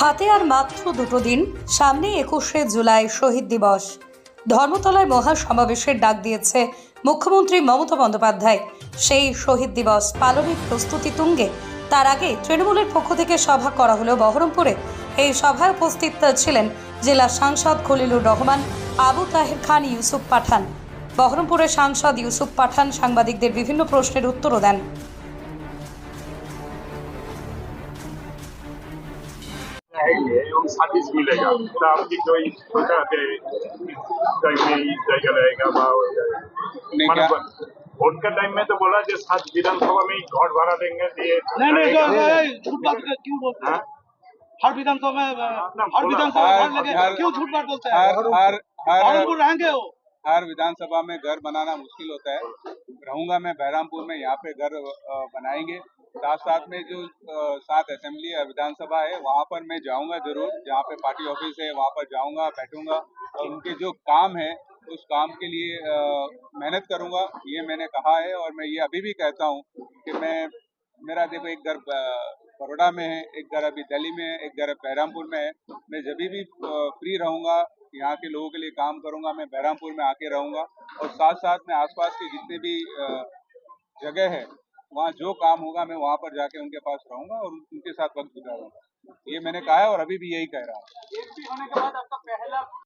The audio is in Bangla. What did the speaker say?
হাতে আর মাত্র দুটো দিন সামনে একুশে জুলাই শহীদ দিবস। ধর্মতলায় মহা সমাবেশের ডাক দিয়েছে মুখ্যমন্ত্রী মমতা বন্দ্যোপাধ্যায়। সেই শহীদ দিবস পালনের প্রস্তুতি তুঙ্গে। তার আগে তৃণমূলের পক্ষ থেকে সভা করা হলো বহরমপুরে। এই সভায় উপস্থিত ছিলেন জেলা সাংসদ খলিলুর রহমান, আবু তাহের খান, ইউসুফ পাঠান। বহরমপুরের সাংসদ ইউসুফ পাঠান সাংবাদিকদের বিভিন্ন প্রশ্নের উত্তরও দেন। सर्विस मिलेगा तो आपकी कोई सोचा है टाइम में ही जाएगा रहेगा वहाँ हो जाएगा नहीं, मतलब क्या- वोट का टाइम में तो बोला जो सात विधानसभा में ही घर भाड़ा देंगे दिए नहीं नहीं जो ये झूठ बात कर- क्यों बोलते हैं हाँ? हर विधानसभा में आपने हर बोला। विधानसभा हर- में लेके हर- क्यों झूठ बात बोलते हैं हर हर हर बहरमपुर रहेंगे वो हर विधानसभा में घर बनाना मुश्किल होता है। रहूँगा मैं बहरामपुर में, यहाँ पे घर बनाएँगे। साथ साथ में जो सात असेंबली है, विधानसभा है, वहाँ पर मैं जाऊँगा ज़रूर। जहाँ पे पार्टी ऑफ़िस है, वहाँ पर जाऊँगा, बैठूँगा। और उनके जो काम है, उस काम के लिए मेहनत करूँगा, ये मैंने कहा है। और मैं ये अभी भी कहता हूँ कि मैं, मेरा देखो, एक घर बड़ोड़ा में है, एक घर अभी दिल्ली में है, एक घर बहरामपुर में है। मैं जब भी फ्री रहूँगा यहाँ के लोगों के लिए काम करूँगा, मैं बहरामपुर में आके रहूँगा और साथ साथ में आसपास के जितने भी जगह है, वहाँ जो काम होगा मैं वहाँ पर जाके उनके पास रहूँगा और उनके साथ वक्त गुजारूँगा। ये मैंने कहा है और अभी भी यही कह रहा हूँ।